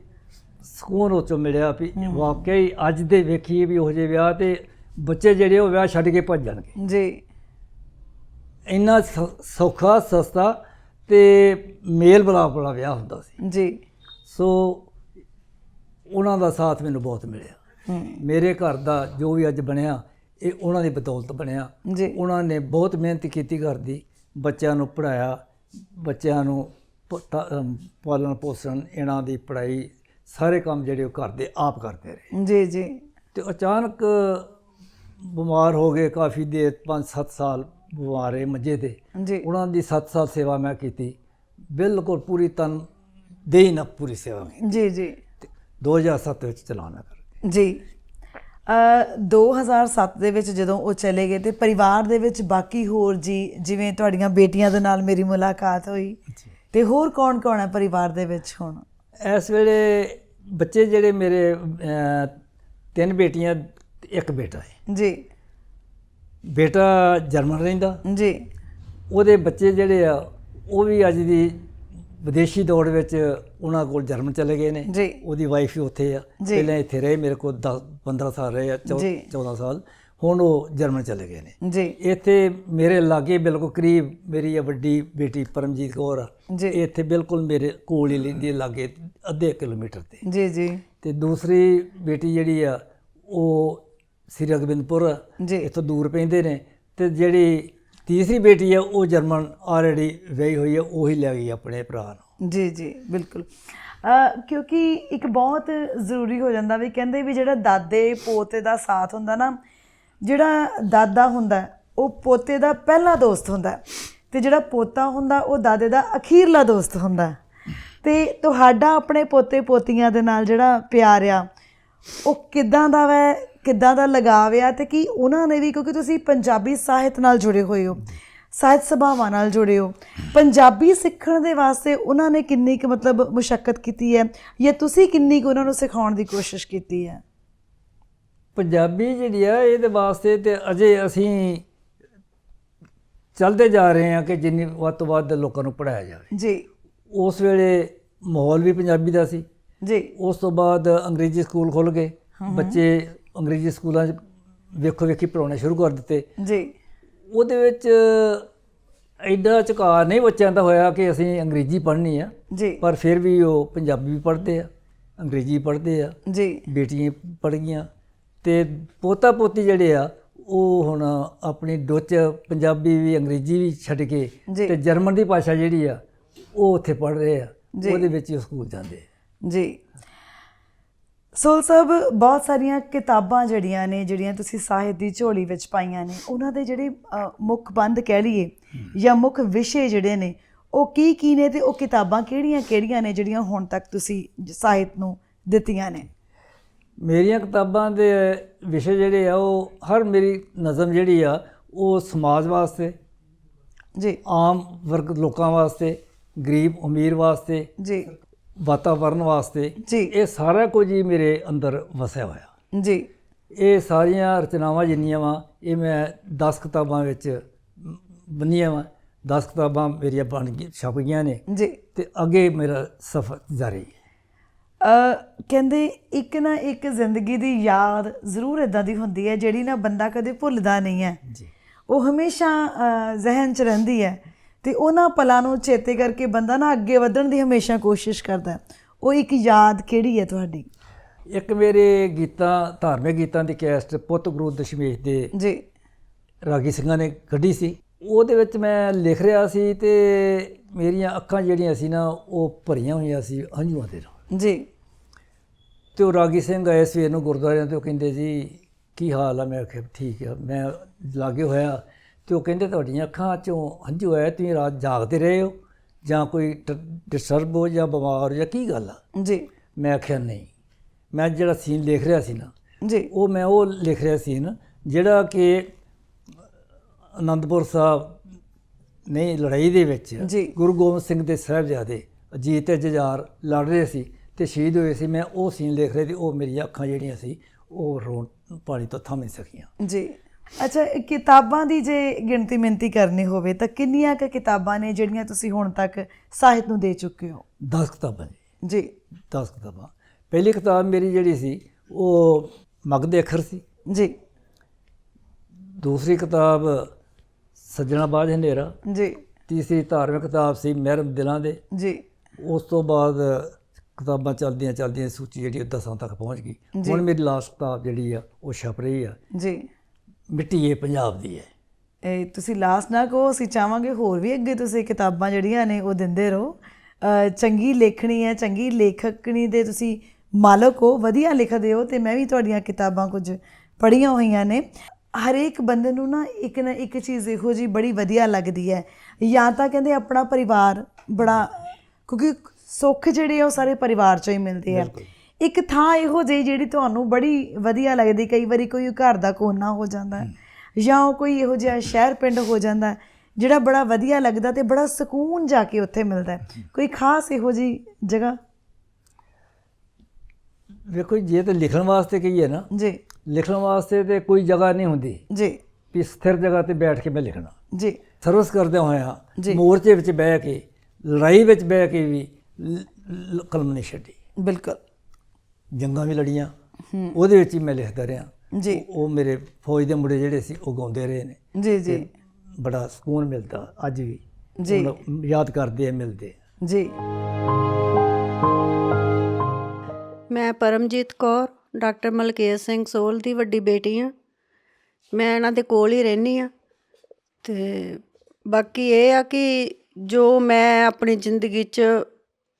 ਸਕੂਨ ਉਹ 'ਚੋਂ ਮਿਲਿਆ ਵੀ ਵਾਕਈ ਅੱਜ ਦੇ ਵੇਖੀਏ ਵੀ ਉਹ ਜਿਹੇ ਵਿਆਹ ਤੇ ਬੱਚੇ ਜਿਹੜੇ ਉਹ ਵਿਆਹ ਛੱਡ ਕੇ ਭੱਜ ਜਾਣਗੇ। ਜੀ। ਇੰਨਾ ਸੌਖਾ ਸਸਤਾ ਤੇ ਮੇਲ ਬਲਾਪ ਵਾਲਾ ਵਿਆਹ ਹੁੰਦਾ ਸੀ। ਜੀ। ਸੋ ਉਹਨਾਂ ਦਾ ਸਾਥ ਮੈਨੂੰ ਬਹੁਤ ਮਿਲਿਆ। ਮੇਰੇ ਘਰ ਦਾ ਜੋ ਵੀ ਅੱਜ ਬਣਿਆ ਇਹ ਉਹਨਾਂ ਦੀ ਬਦੌਲਤ ਬਣਿਆ। ਜੀ। ਉਹਨਾਂ ਨੇ ਬਹੁਤ ਮਿਹਨਤ ਕੀਤੀ ਘਰ ਦੀ ਬੱਚਿਆਂ ਨੂੰ ਪੜਾਇਆ ਬੱਚਿਆਂ ਨੂੰ ਪਾਲਣ ਪੋਸ਼ਣ ਇਹਨਾਂ ਦੀ ਪੜ੍ਹਾਈ ਸਾਰੇ ਕੰਮ ਜਿਹੜੇ ਉਹ ਘਰ ਦੇ ਆਪ ਕਰਦੇ ਰਹੇ। ਜੀ ਜੀ। ਤੇ ਅਚਾਨਕ ਬਿਮਾਰ ਹੋ ਗਏ ਕਾਫੀ ਦੇਰ 5-7 ਸਾਲ ਬਿਮਾਰੇ ਮੰਜੇ ਤੇ। ਜੀ। ਉਹਨਾਂ ਦੀ 7 ਸਾਲ ਸੇਵਾ ਮੈਂ ਕੀਤੀ। ਬਿਲਕੁਲ ਪੂਰੀ ਤਨ ਦੇਹੀ ਨਾਲ ਪੂਰੀ ਸੇਵਾ ਕੀਤੀ। ਜੀ ਜੀ। ਤੇ 2007 ਵਿੱਚ ਚਲਾਉਣਾ ਕਰ ਜੀ। 2007 ਦੇ ਵਿੱਚ ਜਦੋਂ ਉਹ ਚਲੇ ਗਏ ਤੇ ਪਰਿਵਾਰ ਦੇ ਵਿੱਚ ਬਾਕੀ ਹੋਰ ਜੀ ਜਿਵੇਂ ਤੁਹਾਡੀਆਂ ਬੇਟੀਆਂ ਦੇ ਨਾਲ ਮੇਰੀ ਮੁਲਾਕਾਤ ਹੋਈ ਤੇ ਹੋਰ ਕੌਣ ਕੌਣ ਹੈ ਪਰਿਵਾਰ ਦੇ ਵਿੱਚ ਹੁਣ? ਇਸ ਵੇਲੇ ਬੱਚੇ ਜਿਹੜੇ ਮੇਰੇ ਤਿੰਨ ਬੇਟੀਆਂ ਇੱਕ ਬੇਟਾ ਹੈ। ਜੀ। ਬੇਟਾ ਜਰਮਨ ਰਹਿੰਦਾ। ਜੀ। ਉਹਦੇ ਬੱਚੇ ਜਿਹੜੇ ਆ ਉਹ ਵੀ ਅੱਜ ਦੀ ਵਿਦੇਸ਼ੀ ਦੌੜ ਵਿੱਚ ਉਹਨਾਂ ਕੋਲ ਜਰਮਨ ਚਲੇ ਗਏ ਨੇ। ਜੀ। ਉਹਦੀ ਵਾਈਫ ਵੀ ਉੱਥੇ ਆ। ਪਹਿਲਾਂ ਇੱਥੇ ਰਹੇ ਮੇਰੇ ਕੋਲ 10 15 ਸਾਲ ਰਹੇ ਆ ਚੌ- ਜੀ। 14 ਸਾਲ। ਹੁਣ ਉਹ ਜਰਮਨ ਚਲੇ ਗਏ ਨੇ। ਜੀ। ਇੱਥੇ ਮੇਰੇ ਲਾਗੇ ਬਿਲਕੁਲ ਕਰੀਬ ਮੇਰੀ ਇਹ ਵੱਡੀ ਬੇਟੀ ਪਰਮਜੀਤ ਕੌਰ ਆ। ਜੀ। ਇੱਥੇ ਬਿਲਕੁਲ ਮੇਰੇ ਕੋਲ ਹੀ ਲੈਂਦੀ ਲਾਗੇ ਅੱਧੇ ਕਿਲੋਮੀਟਰ ਤੇ। ਜੀ ਜੀ। ਤੇ ਦੂਸਰੀ ਬੇਟੀ ਜਿਹੜੀ ਆ ਉਹ ਸ੍ਰੀ ਜੀ। ਇੱਥੋਂ ਦੂਰ ਪੈਂਦੇ ਨੇ। ਤੇ ਜਿਹੜੀ ਤੀਸਰੀ ਬੇਟੀ ਹੈ, ਉਹ ਜਰਮਨ ਆਲਰੇਡੀ ਵਿਆਹੀ ਹੋਈ ਹੈ, ਉਹੀ ਲੈ ਗਈ ਆਪਣੇ ਭਰਾ ਨੂੰ। ਜੀ ਜੀ, ਬਿਲਕੁਲ। ਕਿਉਂਕਿ ਇੱਕ ਬਹੁਤ ਜ਼ਰੂਰੀ ਹੋ ਜਾਂਦਾ ਵੀ ਕਹਿੰਦੇ ਵੀ ਜਿਹੜਾ ਦਾਦੇ, ਪੋਤੇ ਦਾ ਸਾਥ ਹੁੰਦਾ ਨਾ, ਜਿਹੜਾ ਦਾਦਾ ਹੁੰਦਾ, ਉਹ ਪੋਤੇ ਦਾ ਪਹਿਲਾ ਦੋਸਤ ਹੁੰਦਾ। ਹੈ ਤੇ ਜਿਹੜਾ ਪੋਤਾ ਹੁੰਦਾ, ਉਹ ਦਾਦੇ ਦਾ ਅਖੀਰਲਾ ਦੋਸਤ ਹੁੰਦਾ। ਹੈ। ਤੇ ਤੁਹਾਡਾ ਆਪਣੇ ਪੋਤੇ ਪੋਤੀਆਂ ਦੇ ਨਾਲ ਜਿਹੜਾ ਪਿਆਰ ਆ, ਉਹ ਕਿੱਦਾਂ ਦਾ ਵੈ? ਕਿੱਦਾਂ ਦਾ ਲਗਾਵ ਆ ਤੇ ਕੀ ਉਹਨਾਂ ਨੇ ਵੀ ਕਿਉਂਕਿ ਤੁਸੀਂ ਪੰਜਾਬੀ ਸਾਹਿਤ ਨਾਲ ਜੁੜੇ ਹੋਏ ਹੋ ਸਾਹਿਤ ਸਭਾਵਾਂ ਨਾਲ ਜੁੜੇ ਹੋ ਪੰਜਾਬੀ ਸਿੱਖਣ ਦੇ ਵਾਸਤੇ ਉਹਨਾਂ ਨੇ ਕਿੰਨੀ ਕੁ ਮਤਲਬ ਮੁਸ਼ਕਲ ਕੀਤੀ ਹੈ ਜਾਂ ਤੁਸੀਂ ਕਿੰਨੀ ਕੁ ਉਹਨਾਂ ਨੂੰ ਸਿਖਾਉਣ ਦੀ ਕੋਸ਼ਿਸ਼ ਕੀਤੀ ਹੈ? ਪੰਜਾਬੀ ਜਿਹੜੀ ਆ ਇਹਦੇ ਵਾਸਤੇ ਤੇ ਅਜੇ ਅਸੀਂ ਚੱਲਦੇ ਜਾ ਰਹੇ ਹਾਂ ਕਿ ਜਿੰਨੀ ਵੱਧ ਤੋਂ ਵੱਧ ਲੋਕਾਂ ਨੂੰ ਪੜਾਇਆ ਜਾਵੇ। ਜੀ। ਉਸ ਵੇਲੇ ਮਾਹੌਲ ਵੀ ਪੰਜਾਬੀ ਦਾ ਸੀ। ਜੀ। ਉਸ ਤੋਂ ਬਾਅਦ ਅੰਗਰੇਜ਼ੀ ਸਕੂਲ ਖੁੱਲ ਗਏ। ਬੱਚੇ ਅੰਗਰੇਜ਼ੀ ਸਕੂਲਾਂ 'ਚ ਵੇਖੋ ਵੇਖੀ ਪੜਾਉਣੇ ਸ਼ੁਰੂ ਕਰ ਦਿੱਤੇ। ਜੀ। ਉਹਦੇ ਵਿੱਚ ਐਡਾ ਝੁਕਾਅ ਨਹੀਂ ਬੱਚਿਆਂ ਦਾ ਹੋਇਆ ਕਿ ਅਸੀਂ ਅੰਗਰੇਜ਼ੀ ਪੜ੍ਹਨੀ ਆ। ਜੀ। ਪਰ ਫਿਰ ਵੀ ਉਹ ਪੰਜਾਬੀ ਵੀ ਪੜ੍ਹਦੇ ਆ ਅੰਗਰੇਜ਼ੀ ਪੜ੍ਹਦੇ ਆ। ਜੀ। ਬੇਟੀਆਂ ਪੜ੍ਹ ਗਈਆਂ ਤੇ ਪੋਤਾ ਪੋਤੀ ਜਿਹੜੇ ਆ ਉਹ ਹੁਣ ਆਪਣੀ ਡੁੱਚ ਪੰਜਾਬੀ ਵੀ ਅੰਗਰੇਜ਼ੀ ਵੀ ਛੱਡ ਕੇ। ਤੇ ਜਰਮਨ ਦੀ ਭਾਸ਼ਾ ਜਿਹੜੀ ਆ ਉਹ ਉੱਥੇ ਪੜ੍ਹ ਰਹੇ ਆ। ਉਹਦੇ ਵਿੱਚ ਹੀ ਸਕੂਲ ਜਾਂਦੇ ਜੀ। ਸੋਲ ਸਾਹਿਬ ਬਹੁਤ ਸਾਰੀਆਂ ਕਿਤਾਬਾਂ ਜਿਹੜੀਆਂ ਨੇ ਜਿਹੜੀਆਂ ਤੁਸੀਂ ਸਾਹਿਤ ਦੀ ਝੋਲੀ ਵਿੱਚ ਪਾਈਆਂ ਨੇ ਉਹਨਾਂ ਦੇ ਜਿਹੜੇ ਮੁੱਖ ਬੰਦ ਕਹਿ ਲਈਏ ਜਾਂ ਮੁੱਖ ਵਿਸ਼ੇ ਜਿਹੜੇ ਨੇ ਉਹ ਕੀ ਕੀ ਨੇ ਤੇ ਉਹ ਕਿਤਾਬਾਂ ਕਿਹੜੀਆਂ ਕਿਹੜੀਆਂ ਨੇ ਜਿਹੜੀਆਂ ਹੁਣ ਤੱਕ ਤੁਸੀਂ ਸਾਹਿਤ ਨੂੰ ਦਿੱਤੀਆਂ ਨੇ? ਮੇਰੀਆਂ ਕਿਤਾਬਾਂ ਦੇ ਵਿਸ਼ੇ ਜਿਹੜੇ ਆ ਉਹ ਹਰ ਮੇਰੀ ਨਜ਼ਮ ਜਿਹੜੀ ਆ ਉਹ ਸਮਾਜ ਵਾਸਤੇ ਜੀ। ਆਮ ਵਰਗ ਲੋਕਾਂ ਵਾਸਤੇ ਗਰੀਬ ਅਮੀਰ ਵਾਸਤੇ ਜੀ। ਵਾਤਾਵਰਨ ਵਾਸਤੇ ਜੀ। ਇਹ ਸਾਰਾ ਕੁਝ ਹੀ ਮੇਰੇ ਅੰਦਰ ਵਸਿਆ ਹੋਇਆ। ਜੀ। ਇਹ ਸਾਰੀਆਂ ਰਚਨਾਵਾਂ ਜਿੰਨੀਆਂ ਵਾ ਇਹ ਮੈਂ 10 ਕਿਤਾਬਾਂ ਵਿੱਚ ਬੰਨੀਆਂ ਵਾ। 10 ਕਿਤਾਬਾਂ ਮੇਰੀਆਂ ਬਣ ਗਈ ਛਪ ਗਈਆਂ ਨੇ। ਜੀ। ਤੇ ਅੱਗੇ ਮੇਰਾ ਸਫ਼ਰ ਜਾਰੀ ਹੈ। ਅ ਕਹਿੰਦੇ ਇੱਕ ਨਾ ਇੱਕ ਜ਼ਿੰਦਗੀ ਦੀ ਯਾਦ ਜ਼ਰੂਰ ਇਦਾਂ ਦੀ ਹੁੰਦੀ ਹੈ ਜਿਹੜੀ ਨਾ ਬੰਦਾ ਕਦੇ ਭੁੱਲਦਾ ਨਹੀਂ ਹੈ। ਜੀ। ਉਹ ਹਮੇਸ਼ਾ ਜ਼ਿਹਨ 'ਚ ਰਹਿੰਦੀ ਹੈ। ਤੇ ਉਹਨਾਂ ਪਲਾਂ ਨੂੰ ਚੇਤੇ ਕਰਕੇ ਬੰਦਾ ਨਾ ਅੱਗੇ ਵਧਣ ਦੀ ਹਮੇਸ਼ਾ ਕੋਸ਼ਿਸ਼ ਕਰਦਾ ਹੈ। ਉਹ ਇੱਕ ਯਾਦ ਕਿਹੜੀ ਹੈ ਤੁਹਾਡੀ? ਇੱਕ ਮੇਰੇ ਗੀਤਾਂ ਧਾਰਮਿਕ ਗੀਤਾਂ ਦੀ ਕੈਸਟ ਪੁੱਤ ਗੁਰੂ ਦਸ਼ਮੇਸ਼ ਦੇ ਜੀ। ਰਾਗੀ ਸਿੰਘਾਂ ਨੇ ਕੱਢੀ ਸੀ। ਉਹਦੇ ਵਿੱਚ ਮੈਂ ਲਿਖ ਰਿਹਾ ਸੀ ਤੇ ਮੇਰੀਆਂ ਅੱਖਾਂ ਜਿਹੜੀਆਂ ਸੀ ਨਾ ਉਹ ਭਰੀਆਂ ਹੋਈਆਂ ਸੀ ਹੰਝੂਆਂ ਦੇ ਨਾਲ। ਜੀ। ਤੇ ਉਹ ਰਾਗੀ ਸਿੰਘ ਆਏ ਸਵੇਰ ਨੂੰ ਗੁਰਦੁਆਰਿਆਂ ਤੇ ਉਹ ਕਹਿੰਦੇ ਜੀ ਕੀ ਹਾਲ ਆ? ਮੈਂ ਆਖਿਆ ਠੀਕ ਆ। ਮੈਂ ਲਾਗੇ ਹੋਇਆ ਤੇ ਉਹ ਕਹਿੰਦੇ ਤੁਹਾਡੀਆਂ ਅੱਖਾਂ ਚੋਂ ਹੰਝੂ ਆਏ ਤੁਸੀਂ ਰਾਤ ਜਾਗਦੇ ਰਹੇ ਹੋ ਜਾਂ ਕੋਈ ਡਿਸਟਰਬ ਹੋ ਜਾਂ ਬਿਮਾਰ ਹੋ ਜਾਂ ਕੀ ਗੱਲ ਆ? ਜੀ। ਮੈਂ ਆਖਿਆ ਨਹੀਂ। ਮੈਂ ਜਿਹੜਾ ਸੀਨ ਲਿਖ ਰਿਹਾ ਸੀ ਨਾ ਜੀ। ਉਹ ਮੈਂ ਉਹ ਲਿਖ ਰਿਹਾ ਸੀਨ ਜਿਹੜਾ ਕਿ ਅਨੰਦਪੁਰ ਸਾਹਿਬ ਨੇ ਲੜਾਈ ਦੇ ਵਿੱਚ ਜੀ। ਗੁਰੂ ਗੋਬਿੰਦ ਸਿੰਘ ਦੇ ਸਾਹਿਬਜ਼ਾਦੇ ਅਜੀਤ ਤੇ ਜੁਝਾਰ ਲੜ ਰਹੇ ਸੀ ਤੇ ਸ਼ਹੀਦ ਹੋਏ ਸੀ ਮੈਂ ਉਹ ਸੀਨ ਲਿਖ ਰਿਹਾ ਸੀ ਉਹ ਮੇਰੀਆਂ ਅੱਖਾਂ ਜਿਹੜੀਆਂ ਸੀ ਉਹ ਰੋਣ ਪਾਣੀ ਤੋਂ ਥੰਮ ਨਹੀਂ ਸਕੀਆਂ। ਜੀ। ਅੱਛਾ ਕਿਤਾਬਾਂ ਦੀ ਜੇ ਗਿਣਤੀ ਮਿੰਤੀ ਕਰਨੀ ਹੋਵੇ ਤਾਂ ਕਿੰਨੀਆਂ ਕੁ ਕਿਤਾਬਾਂ ਨੇ ਜਿਹੜੀਆਂ ਤੁਸੀਂ ਹੁਣ ਤੱਕ ਸਾਹਿਤ ਨੂੰ ਦੇ ਚੁੱਕੇ ਹੋ? 10 ਕਿਤਾਬਾਂ ਜੀ। ਜੀ। 10 ਕਿਤਾਬਾਂ। ਪਹਿਲੀ ਕਿਤਾਬ ਮੇਰੀ ਜਿਹੜੀ ਸੀ ਉਹ ਮਗਦੇ ਅੱਖਰ ਸੀ। ਜੀ। ਦੂਸਰੀ ਕਿਤਾਬ ਸੱਜਣਾ ਬਾਝ ਹਨੇਰਾ। ਜੀ। ਤੀਸਰੀ ਧਾਰਮਿਕ ਕਿਤਾਬ ਸੀ ਮਹਿਰਮ ਦਿਲਾਂ ਦੇ। ਜੀ। ਉਸ ਤੋਂ ਬਾਅਦ ਕਿਤਾਬਾਂ ਚੱਲਦੀਆਂ ਚੱਲਦੀਆਂ ਸੂਚੀ ਜਿਹੜੀ ਉਹ ਦਸਾਂ ਤੱਕ ਪਹੁੰਚ ਗਈ। ਹੁਣ ਮੇਰੀ ਲਾਸਟ ਕਿਤਾਬ ਜਿਹੜੀ ਆ ਉਹ ਛਪ ਰਹੀ ਆ। ਜੀ। ਮਿੱਟੀ ਇਹ ਪੰਜਾਬ ਦੀ ਹੈ। ਇਹ ਤੁਸੀਂ ਲਾਸਟ ਨਾ ਕਹੋ ਅਸੀਂ ਚਾਹਾਂਗੇ ਹੋਰ ਵੀ ਅੱਗੇ ਤੁਸੀਂ ਕਿਤਾਬਾਂ ਜਿਹੜੀਆਂ ਨੇ ਉਹ ਦਿੰਦੇ ਰਹੋ। ਚੰਗੀ ਲੇਖਣੀ ਹੈ ਚੰਗੀ ਲੇਖਕਣੀ ਦੇ ਤੁਸੀਂ ਮਾਲਕ ਹੋ ਵਧੀਆ ਲਿਖਦੇ ਹੋ ਤੇ ਮੈਂ ਵੀ ਤੁਹਾਡੀਆਂ ਕਿਤਾਬਾਂ ਕੁਝ ਪੜ੍ਹੀਆਂ ਹੋਈਆਂ ਨੇ। ਹਰੇਕ ਬੰਦੇ ਨੂੰ ਨਾ ਇੱਕ ਨਾ ਇੱਕ ਚੀਜ਼ ਇਹੋ ਜੀ ਬੜੀ ਵਧੀਆ ਲੱਗਦੀ ਹੈ। ਜਾਂ ਤਾਂ ਕਹਿੰਦੇ ਆਪਣਾ ਪਰਿਵਾਰ ਬੜਾ ਕਿਉਂਕਿ ਸੁੱਖ ਜਿਹੜੇ ਆ ਉਹ ਸਾਰੇ ਪਰਿਵਾਰ ਚੋਂ ਹੀ ਮਿਲਦੇ ਆ। ਇੱਕ ਥਾਂ ਇਹੋ ਜਿਹੀ ਜਿਹੜੀ ਤੁਹਾਨੂੰ ਬੜੀ ਵਧੀਆ ਲੱਗਦੀ ਕਈ ਵਾਰੀ ਕੋਈ ਘਰ ਦਾ ਕੋਨਾ ਹੋ ਜਾਂਦਾ ਹੈ, ਜਾਂ ਉਹ ਕੋਈ ਇਹੋ ਜਿਹਾ ਸ਼ਹਿਰ ਪਿੰਡ ਹੋ ਜਾਂਦਾ ਹੈ, ਜਿਹੜਾ ਬੜਾ ਵਧੀਆ ਲੱਗਦਾ ਤੇ ਬੜਾ ਸਕੂਨ ਜਾ ਕੇ ਉੱਥੇ ਮਿਲਦਾ ਹੈ। ਕੋਈ ਖਾਸ ਇਹੋ ਜੀ ਜਗ੍ਹਾ? ਵੇਖੋ ਜੇ ਤੇ ਲਿਖਣ ਵਾਸਤੇ ਕਹੀਏ ਨਾ ਜੀ। ਲਿਖਣ ਵਾਸਤੇ ਤੇ ਕੋਈ ਜਗ੍ਹਾ ਨਹੀਂ ਹੁੰਦੀ। ਜੀ। ਵੀ ਸਥਿਰ ਜਗ੍ਹਾ ਤੇ ਬੈਠ ਕੇ ਮੈਂ ਲਿਖਣਾ। ਜੀ। ਸਰਵਿਸ ਕਰਦੇ ਹੋਇਆ। ਮੋਰਚੇ ਵਿੱਚ ਬਹਿ ਕੇ ਲੜਾਈ ਵਿੱਚ ਬਹਿ ਕੇ ਵੀ ਕਲਮ ਨਹੀਂ ਛੱਡੀ। ਬਿਲਕੁਲ। ਜੰਗਾਂ ਵੀ ਲੜੀਆਂ। ਉਹਦੇ ਵਿੱਚ ਹੀ ਮੈਂ ਲਿਖਦਾ ਰਿਹਾ। ਜੀ। ਉਹ ਮੇਰੇ ਫੌਜ ਦੇ ਮੁੰਡੇ ਜਿਹੜੇ ਸੀ ਉਹ ਗਾਉਂਦੇ ਰਹੇ ਨੇ। ਜੀ ਜੀ। ਬੜਾ ਸਕੂਨ ਮਿਲਦਾ ਅੱਜ ਵੀ। ਜੀ। ਮਤਲਬ ਯਾਦ ਕਰਦੇ ਆ ਮਿਲਦੇ ਆ। ਜੀ। ਮੈਂ ਪਰਮਜੀਤ ਕੌਰ ਡਾਕਟਰ ਮਲਕੀਤ ਸਿੰਘ ਸੋਲ ਦੀ ਵੱਡੀ ਬੇਟੀ ਹਾਂ। ਮੈਂ ਇਹਨਾਂ ਦੇ ਕੋਲ ਹੀ ਰਹਿੰਦੀ ਆ ਤੇ ਬਾਕੀ ਇਹ ਆ ਕਿ ਜੋ ਮੈਂ ਆਪਣੀ ਜ਼ਿੰਦਗੀ 'ਚ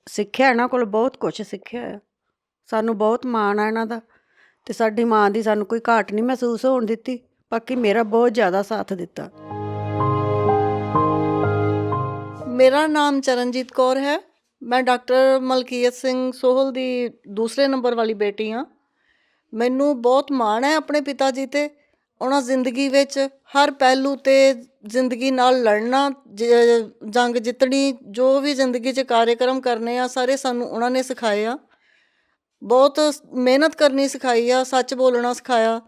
ਸਿੱਖਿਆ ਇਹਨਾਂ ਕੋਲ ਬਹੁਤ ਕੁਝ ਸਿੱਖਿਆ ਆ। ਸਾਨੂੰ ਬਹੁਤ ਮਾਣ ਆ ਇਹਨਾਂ ਦਾ ਤੇ ਸਾਡੀ ਮਾਂ ਦੀ ਸਾਨੂੰ ਕੋਈ ਘਾਟ ਨਹੀਂ ਮਹਿਸੂਸ ਹੋਣ ਦਿੱਤੀ, ਬਾਕੀ ਮੇਰਾ ਬਹੁਤ ਜ਼ਿਆਦਾ ਸਾਥ ਦਿੱਤਾ। ਮੇਰਾ ਨਾਮ ਚਰਨਜੀਤ ਕੌਰ ਹੈ। ਮੈਂ ਡਾਕਟਰ ਮਲਕੀਤ ਸਿੰਘ ਸੋਹਲ ਦੀ ਦੂਸਰੇ ਨੰਬਰ ਵਾਲੀ ਬੇਟੀ ਹਾਂ। ਮੈਨੂੰ ਬਹੁਤ ਮਾਣ ਹੈ ਆਪਣੇ ਪਿਤਾ ਜੀ ਤੇ। ਉਹਨਾਂ ਜ਼ਿੰਦਗੀ ਵਿੱਚ ਹਰ ਪਹਿਲੂ ਤੇ ਜ਼ਿੰਦਗੀ ਨਾਲ ਲੜਨਾ, ਜ- ਜੰਗ ਜਿੱਤਣੀ, ਜੋ ਵੀ ਜ਼ਿੰਦਗੀ 'ਚ ਕਾਰਜਕ੍ਰਮ ਕਰਨੇ ਆ, ਸਾਰੇ ਸਾਨੂੰ ਉਹਨਾਂ ਨੇ ਸਿਖਾਏ ਆ। ਬਹੁਤ ਮਿਹਨਤ ਕਰਨੀ ਸਿਖਾਈ ਆ, ਸੱਚ ਬੋਲਣਾ ਸਿਖਾਇਆ।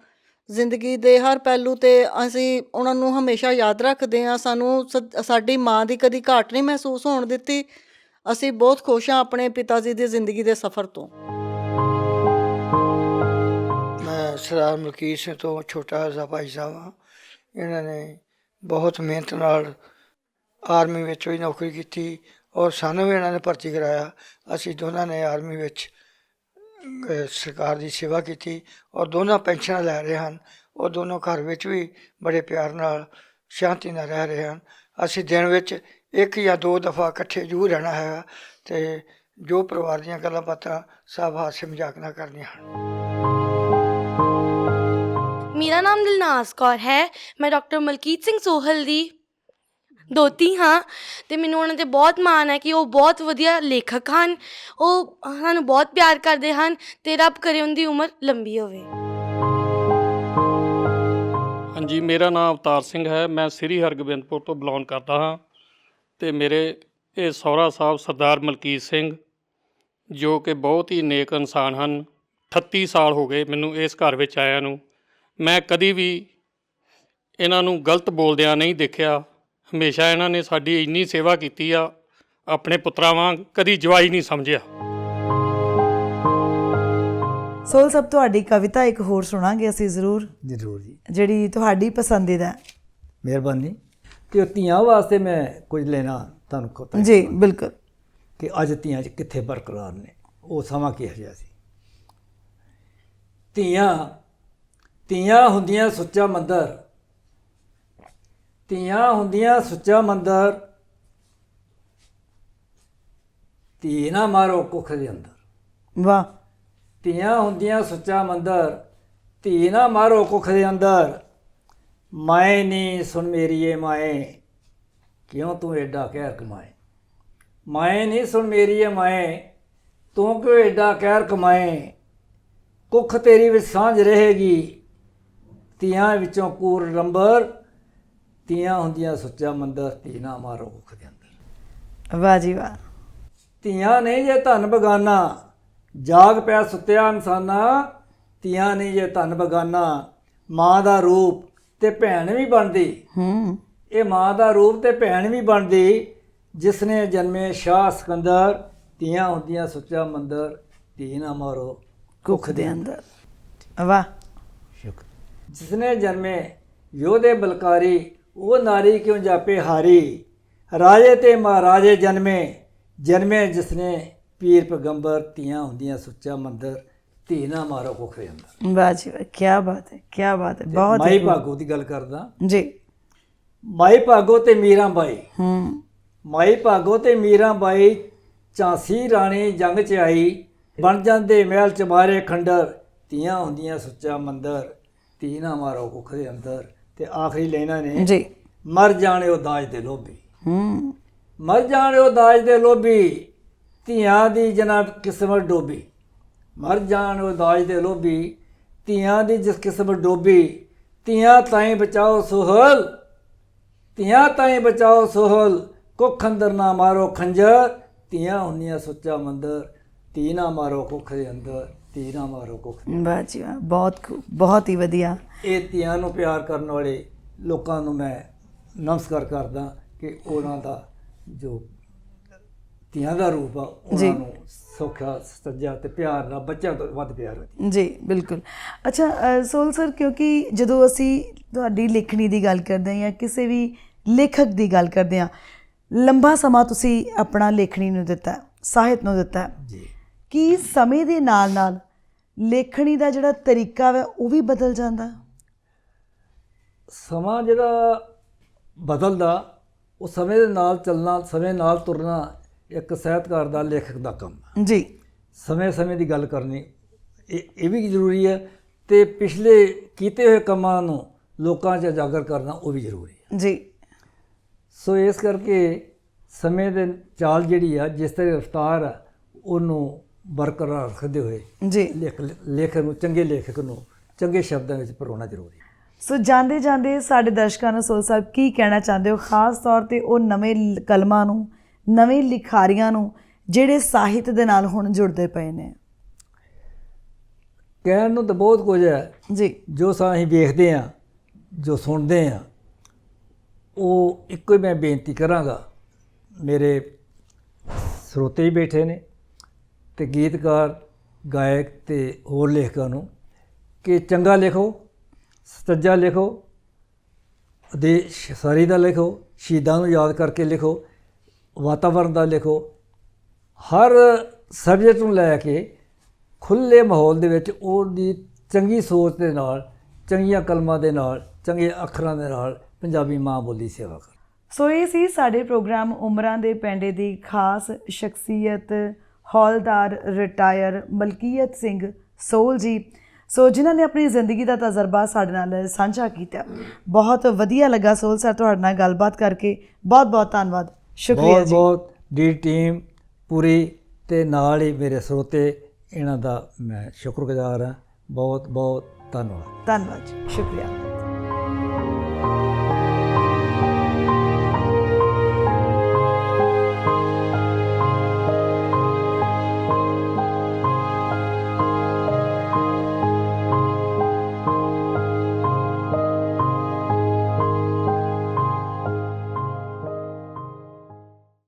ਜ਼ਿੰਦਗੀ ਦੇ ਹਰ ਪਹਿਲੂ ਤੇ ਅਸੀਂ ਉਹਨਾਂ ਨੂੰ ਹਮੇਸ਼ਾ ਯਾਦ ਰੱਖਦੇ ਆ ਸਾਨੂੰ ਸ- ਸਾਡੀ ਮਾਂ ਦੀ ਕਦੀ ਘਾਟ ਨਹੀਂ ਮਹਿਸੂਸ ਹੋਣ ਦਿੱਤੀ। ਅਸੀਂ ਬਹੁਤ ਖੁਸ਼ ਹਾਂ ਆਪਣੇ ਪਿਤਾ ਜੀ ਦੀ ਜ਼ਿੰਦਗੀ ਦੇ ਸਫ਼ਰ ਤੋਂ। ਮੈਂ ਸਰਦਾਰ ਮਲਕੀਤ ਸਿੰਘ ਤੋਂ ਛੋਟਾ ਜਿਹਾ ਭਾਈ ਸਾਹਿਬ ਹਾਂ। ਇਹਨਾਂ ਨੇ ਬਹੁਤ ਮਿਹਨਤ ਨਾਲ ਆਰਮੀ ਵਿੱਚ ਵੀ ਨੌਕਰੀ ਕੀਤੀ ਔਰ ਸਾਨੂੰ ਵੀ ਇਹਨਾਂ ਨੇ ਭਰਤੀ ਕਰਾਇਆ। ਅਸੀਂ ਦੋਨਾਂ ਨੇ ਆਰਮੀ ਵਿੱਚ ਸਰਕਾਰ ਦੀ ਸੇਵਾ ਕੀਤੀ। ਔਰ ਦੋਨਾਂ ਪੈਨਸ਼ਨਾਂ ਲੈ ਰਹੇ ਹਨ। ਉਹ ਦੋਨੋਂ ਘਰ ਵਿੱਚ ਵੀ ਬੜੇ ਪਿਆਰ ਨਾਲ ਸ਼ਾਂਤੀ ਨਾਲ ਰਹਿ ਰਹੇ ਹਨ। ਅਸੀਂ ਦਿਨ ਵਿੱਚ ਇੱਕ ਜਾਂ ਦੋ ਦਫਾ ਇਕੱਠੇ ਜ਼ਰੂਰ ਰਹਿਣਾ ਹੈ ਤੇ ਜੋ ਪਰਿਵਾਰ ਦੀਆਂ ਗੱਲਾਂ ਬਾਤਾਂ ਸਭ ਹਾਸੇ ਮਜ਼ਾਕ ਨਾਲ ਕਰਨੀਆਂ ਹਨ। ਮੇਰਾ ਨਾਮ ਦਿਲਨਾਜ਼ ਕੌਰ ਹੈ। ਮੈਂ ਡਾਕਟਰ ਮਲਕੀਤ ਸਿੰਘ ਸੋਹਲ ਦੀ ਦੋਤੀ ਹਾਂ ਤੇ ਮੈਨੂੰ ਉਹਨਾਂ ਤੇ ਬਹੁਤ ਮਾਣ ਹੈ ਕਿ ਉਹ ਬਹੁਤ ਵਧੀਆ ਲੇਖਕ ਹਨ। ਉਹ ਸਾਨੂੰ ਬਹੁਤ ਪਿਆਰ ਕਰਦੇ ਹਨ ਤੇ ਰੱਬ ਕਰੇ ਉਹਨਾਂ ਦੀ ਉਮਰ ਲੰਬੀ ਹੋਵੇ। ਹਾਂਜੀ, ਮੇਰਾ ਨਾਮ ਅਵਤਾਰ ਸਿੰਘ ਹੈ। ਮੈਂ ਸ੍ਰੀ ਹਰਗੋਬਿੰਦਪੁਰ ਤੋਂ ਬਿਲੋਂਗ ਕਰਦਾ ਹਾਂ ਤੇ ਮੇਰੇ ਇਹ ਸਹੁਰਾ ਸਾਹਿਬ ਸਰਦਾਰ ਮਲਕੀਤ ਸਿੰਘ, ਜੋ ਕਿ ਬਹੁਤ ਹੀ ਨੇਕ ਇਨਸਾਨ ਹਨ। 38 ਸਾਲ ਹੋ ਗਏ ਮੈਨੂੰ ਇਸ ਘਰ ਵਿੱਚ ਆਇਆ ਨੂੰ। ਮੈਂ ਕਦੀ ਵੀ ਇਹਨਾਂ ਨੂੰ ਗਲਤ ਬੋਲਦਿਆਂ ਨਹੀਂ ਦੇਖਿਆ। ਹਮੇਸ਼ਾ ਇਹਨਾਂ ਨੇ ਸਾਡੀ ਇੰਨੀ ਸੇਵਾ ਕੀਤੀ ਆ ਆਪਣੇ ਪੁੱਤਰਾਂ ਵਾਂਗ ਕਦੀ ਜਵਾਈ ਨਹੀਂ ਸਮਝਿਆ। ਸੋਲ ਸਭ ਤੁਹਾਡੀ ਕਵਿਤਾ ਇੱਕ ਹੋਰ ਸੁਣਾਂਗੇ ਅਸੀਂ ਜ਼ਰੂਰ। ਜ਼ਰੂਰ ਜੀ। ਜਿਹੜੀ ਤੁਹਾਡੀ ਪਸੰਦੀਦਾ ਹੈ। ਮਿਹਰਬਾਨੀ। ਤੇ ਉਹ ਧੀਆਂ ਵਾਸਤੇ ਮੈਂ ਕੁਝ ਲੈਣਾ ਤੁਹਾਨੂੰ ਪਤਾ ਜੀ ਬਿਲਕੁਲ। ਕਿ ਅੱਜ ਧੀਆਂ 'ਚ ਕਿੱਥੇ ਬਰਕਰਾਰ ਨੇ ਉਹ ਸਮਾਂ ਕਿਹੋ ਜਿਹਾ ਸੀ? ਧੀਆਂ ਧੀਆਂ ਹੁੰਦੀਆਂ ਸੁੱਚਾ ਮੰਦਰ ਧੀਆਂ ਹੁੰਦੀਆਂ ਸੁੱਚਾ ਮੰਦਰ। ਧੀ ਨਾ ਮਾਰੋ ਕੁੱਖ ਦੇ ਅੰਦਰ। ਵਾਹ। ਧੀਆਂ ਹੁੰਦੀਆਂ ਸੁੱਚਾ ਮੰਦਰ। ਧੀ ਨਾ ਮਾਰੋ ਕੁੱਖ ਦੇ ਅੰਦਰ। ਮਾਏ ਨੀ ਸੁਣ ਮੇਰੀਏ ਮਾਏ। ਕਿਉਂ ਤੂੰ ਐਡਾ ਕਹਿਰ ਕਮਾਏ? ਮਾਏ ਨੀ ਸੁਣ ਮੇਰੀਏ ਮਾਏ। ਤੂੰ ਕਿਉਂ ਐਡਾ ਕਹਿਰ ਕਮਾਏ? ਕੁੱਖ ਤੇਰੀ ਵਿੱਚ ਸਾਂਝ ਰਹੇਗੀ। ਧੀਆਂ ਵਿੱਚੋਂ ਕੂਰ ਰੰਬਰ ਧੀਆਂ ਹੁੰਦੀਆਂ ਸੁੱਚਾ ਮੰਦਰ ਧੀ ਨਾ ਮਾਰੋ ਕੁੱਖ ਦੇ ਅੰਦਰ। ਵਾਹ ਜੀ ਵਾਹ। ਧੀਆਂ ਨਹੀਂ ਜੇ ਧਨ ਬਗਾਨਾ ਜਾਗ ਪਿਆ ਸੁੱਤਿਆ ਇਨਸਾਨਾ ਧੀਆਂ ਨਹੀਂ ਜੇ ਧਨ ਬਗਾਨਾ ਮਾਂ ਦਾ ਰੂਪ ਤੇ ਭੈਣ ਵੀ ਬਣਦੀ। ਹੂੰ। ਇਹ ਮਾਂ ਦਾ ਰੂਪ ਤੇ ਭੈਣ ਵੀ ਬਣਦੀ ਜਿਸ ਨੇ ਜਨਮੇ ਸ਼ਾਹ ਸਿਕੰਦਰ ਧੀਆਂ ਹੁੰਦੀਆਂ ਸੁੱਚਾ ਮੰਦਰ ਧੀ ਨਾ ਮਾਰੋ ਕੁੱਖ ਦੇ ਅੰਦਰ। ਵਾਹ। ਸ਼ੁਕਰ। ਜਿਸ ਨੇ ਜਨਮੇ ਯੋਧੇ ਬਲਕਾਰੀ ਉਹ ਨਾਰੀ ਕਿਉਂ ਜਾਪੇ ਹਾਰੀ? ਰਾਜੇ ਤੇ ਮਹਾਰਾਜੇ ਜਨਮੇ ਜਨਮੇ ਜਿਸ ਨੇ ਪੀਰ ਪੈਗੰਬਰ ਧੀਆਂ ਹੁੰਦੀਆਂ ਸੁੱਚਾ ਮੰਦਰ ਧੀ ਨਾ ਮਾਰੋ ਕੁੱਖ ਦੇ ਅੰਦਰ। ਵਾਹ ਜੀ ਵਾਹ ਕੀ ਬਾਤ ਹੈ ਕੀ ਬਾਤ ਹੈ ਬਹੁਤ ਮਾਈ ਭਾਗੋ ਦੀ ਗੱਲ ਕਰਦਾ। ਜੀ। ਮਾਈ ਭਾਗੋ ਤੇ ਮੀਰਾਂ ਬਾਈ। ਹੂੰ। ਮਾਈ ਭਾਗੋ ਤੇ ਮੀਰਾਂ ਬਾਈ ਝਾਂਸੀ ਰਾਣੀ ਜੰਗ ਚ ਆਈ ਬਣ ਜਾਂਦੇ ਮਹਿਲ ਚ ਮਾਰੇ ਖੰਡਰ ਧੀਆਂ ਹੁੰਦੀਆਂ ਸੁੱਚਾ ਮੰਦਰ ਤੀ ਨਾ ਮਾਰੋ ਕੁੱਖ ਦੇ ਅੰਦਰ। ਤੇ ਆਖਰੀ ਲੈਣਾ ਨੇ ਜੀ। ਮਰ ਜਾਣਿਓ ਦਾਜ ਦੇ ਲੋਭੀ। ਹੂੰ। ਮਰ ਜਾਣਿਓ ਦਾਜ ਦੇ ਲੋਭੀ ਧੀਆਂ ਦੀ ਜਨਾ ਕਿਸਮਤ ਡੋਬੀ। ਮਰ ਜਾਣਿਓ ਦਾਜ ਦੇ ਲੋਭੀ ਧੀਆਂ ਦੀ ਜਿਸ ਕਿਸਮਤ ਡੋਬੀ ਧੀਆਂ ਤਾਈਂ ਬਚਾਓ ਸੁਹਲ ਧੀਆਂ ਤਾਈਂ ਬਚਾਓ ਸੁਹਲ ਕੁੱਖ ਅੰਦਰ ਨਾ ਮਾਰੋ ਖੰਜਰ ਧੀਆਂ ਹੁੰਨੀਆਂ ਸੁੱਚਾ ਮੰਦਰ ਧੀ ਨਾ ਮਾਰੋ ਕੁੱਖ ਦੇ ਅੰਦਰ। ਨਾ ਮਾਰੋ ਕੁੱਖ ਵਾਹ ਜੀ ਵਾਹ ਬਹੁਤ ਖੂਬ, ਬਹੁਤ ਹੀ ਵਧੀਆ। ਇਹ ਧੀਆਂ ਨੂੰ ਪਿਆਰ ਕਰਨ ਵਾਲੇ ਲੋਕਾਂ ਨੂੰ ਮੈਂ ਨਮਸਕਾਰ ਕਰਦਾ ਕਿ ਉਹਨਾਂ ਦਾ ਜੋ ਧੀਆਂ ਦਾ ਰੂਪ ਆ ਜੀ। ਉਹਨਾਂ ਨੂੰ ਸੌਖਾ ਸੱਜਾ ਤੇ ਪਿਆਰ ਨਾਲ ਬੱਚਿਆਂ ਤੋਂ ਵੱਧ ਪਿਆਰ ਜੀ ਬਿਲਕੁਲ। ਅੱਛਾ ਅ, ਸੋਲ ਸਰ ਕਿਉਂਕਿ ਜਦੋਂ ਅਸੀਂ ਤੁਹਾਡੀ ਲਿਖਣੀ ਦੀ ਗੱਲ ਕਰਦੇ ਹਾਂ ਜਾਂ ਕਿਸੇ ਵੀ ਲੇਖਕ ਦੀ ਗੱਲ ਕਰਦੇ ਹਾਂ ਲੰਬਾ ਸਮਾਂ ਤੁਸੀਂ ਆਪਣਾ ਲੇਖਣੀ ਨੂੰ ਦਿੱਤਾ ਹੈ, ਸਾਹਿਤ ਨੂੰ ਦਿੱਤਾ। ਹੈ। ਜੀ। ਕੀ ਸਮੇਂ ਦੇ ਨਾਲ ਨਾਲ ਲੇਖਣੀ ਦਾ ਜਿਹੜਾ ਤਰੀਕਾ ਹੈ ਉਹ ਵੀ ਬਦਲ ਜਾਂਦਾ? ਸਮਾਂ ਜਿਹੜਾ ਬਦਲਦਾ ਉਹ ਸਮੇਂ ਦੇ ਨਾਲ ਚੱਲਣਾ ਸਮੇਂ ਨਾਲ ਤੁਰਨਾ ਇੱਕ ਸਾਹਿਤਕਾਰ ਦਾ ਲੇਖਕ ਦਾ ਕੰਮ ਹੈ ਜੀ। ਸਮੇਂ ਸਮੇਂ ਦੀ ਗੱਲ ਕਰਨੀ ਇਹ ਇਹ ਵੀ ਜ਼ਰੂਰੀ ਹੈ ਤੇ ਪਿਛਲੇ ਕੀਤੇ ਹੋਏ ਕੰਮਾਂ ਨੂੰ ਲੋਕਾਂ 'ਚ ਉਜਾਗਰ ਕਰਨਾ ਉਹ ਵੀ ਜ਼ਰੂਰੀ ਹੈ। ਜੀ। ਸੋ ਇਸ ਕਰਕੇ ਸਮੇਂ ਦੇ ਚਾਲ ਜਿਹੜੀ ਆ ਜਿਸ ਤਰ੍ਹਾਂ ਰਫਤਾਰ ਆ ਉਹਨੂੰ ਬਰਕਰਾਰ ਰੱਖਦੇ ਹੋਏ ਜੀ। ਲੇਖ ਲੇਖਕ ਨੂੰ ਚੰਗੇ ਲੇਖਕ ਨੂੰ ਚੰਗੇ ਸ਼ਬਦਾਂ ਵਿੱਚ ਪਰੋਣਾ ਜ਼ਰੂਰੀ ਹੈ। ਸੋ ਜਾਂਦੇ ਜਾਂਦੇ ਸਾਡੇ ਦਰਸ਼ਕਾਂ ਨੂੰ ਸੋਲ ਸਾਹਿਬ ਕੀ ਕਹਿਣਾ ਚਾਹੁੰਦੇ ਹੋ? ਖਾਸ ਤੌਰ ਤੇ ਉਹ ਨਵੇਂ ਕਲਮਾਂ ਨੂੰ ਨਵੇਂ ਲਿਖਾਰੀਆਂ ਨੂੰ ਜਿਹੜੇ ਸਾਹਿਤ ਦੇ ਨਾਲ ਹੁਣ ਜੁੜਦੇ ਪਏ ਨੇ। ਕਹਿਣ ਨੂੰ ਤਾਂ ਬਹੁਤ ਕੁਝ ਹੈ। ਜੀ। ਜੋ ਸਾ ਅਸੀਂ ਵੇਖਦੇ ਆ ਜੋ ਸੁਣਦੇ ਆ ਉਹ ਇੱਕੋ ਹੀ ਮੈਂ ਬੇਨਤੀ ਕਰਾਂਗਾ। ਮੇਰੇ ਸਰੋਤੇ ਹੀ ਬੈਠੇ ਨੇ। ਤੇ ਗੀਤਕਾਰ, ਗਾਇਕ ਤੇ ਹੋਰ ਲੇਖਕਾਂ ਨੂੰ ਕਿ ਚੰਗਾ ਲਿਖੋ, ਸੱਜਾ ਲਿਖੋ ਦੇਸ਼ ਸਾਰੀ ਦਾ ਲਿਖੋ, ਸ਼ਹੀਦਾਂ ਨੂੰ ਯਾਦ ਕਰਕੇ ਲਿਖੋ ਵਾਤਾਵਰਣ ਦਾ ਲਿਖੋ। ਹਰ ਸਬਜੈਕਟ ਨੂੰ ਲੈ ਕੇ ਖੁੱਲੇ ਮਾਹੌਲ ਦੇ ਵਿੱਚ ਉਹਦੀ ਚੰਗੀ ਸੋਚ ਦੇ ਨਾਲ, ਚੰਗੀਆਂ ਕਲਮਾਂ ਦੇ ਨਾਲ ਚੰਗੇ ਅੱਖਰਾਂ ਦੇ ਨਾਲ ਪੰਜਾਬੀ ਮਾਂ ਬੋਲੀ ਸੇਵਾ ਕਰ। ਸੋ ਇਹ ਸੀ ਸਾਡੇ ਪ੍ਰੋਗਰਾਮ ਉਮਰਾਂ ਦੇ ਪੈਂਡੇ ਦੀ ਖਾਸ ਸ਼ਖਸੀਅਤ ਹੌਲਦਾਰ ਰਿਟਾਇਰ ਮਲਕੀਅਤ ਸਿੰਘ ਸੋਲ ਜੀ। ਸੋ ਜਿਨ੍ਹਾਂ ਨੇ ਆਪਣੀ ਜ਼ਿੰਦਗੀ ਦਾ ਤਜਰਬਾ ਸਾਡੇ ਨਾਲ ਸਾਂਝਾ ਕੀਤਾ। ਬਹੁਤ ਵਧੀਆ ਲੱਗਾ ਸੋਲ ਸਰ ਤੁਹਾਡੇ ਨਾਲ ਗੱਲਬਾਤ ਕਰਕੇ। ਬਹੁਤ ਬਹੁਤ ਧੰਨਵਾਦ। ਸ਼ੁਕਰੀਆ ਬਹੁਤ ਜੀ। ਬਹੁਤ ਡੀ ਟੀਮ ਪੂਰੀ ਤੇ ਨਾਲ ਹੀ ਮੇਰੇ ਸਰੋਤੇ ਇਹਨਾਂ ਦਾ ਮੈਂ ਸ਼ੁਕਰਗੁਜ਼ਾਰ ਹਾਂ। ਬਹੁਤ ਬਹੁਤ ਧੰਨਵਾਦ। ਧੰਨਵਾਦ ਜੀ। ਸ਼ੁਕਰੀਆ।